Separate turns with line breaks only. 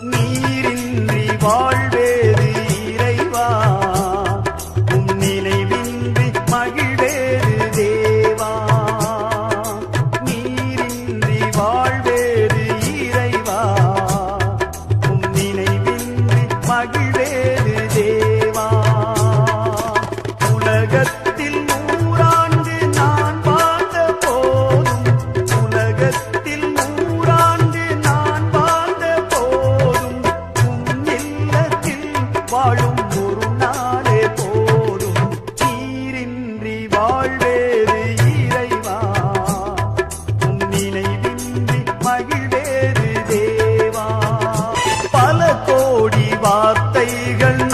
நீரின்றி வாழ்வேது இறைவா? உம் நினைவின்றி மகிழ்வேது தேவா? நீரின்றி வாழ்வேது இறைவா? உம் நினைவின்றி மகிழ்வேது தேவா? உலகத்தில் கண்கள்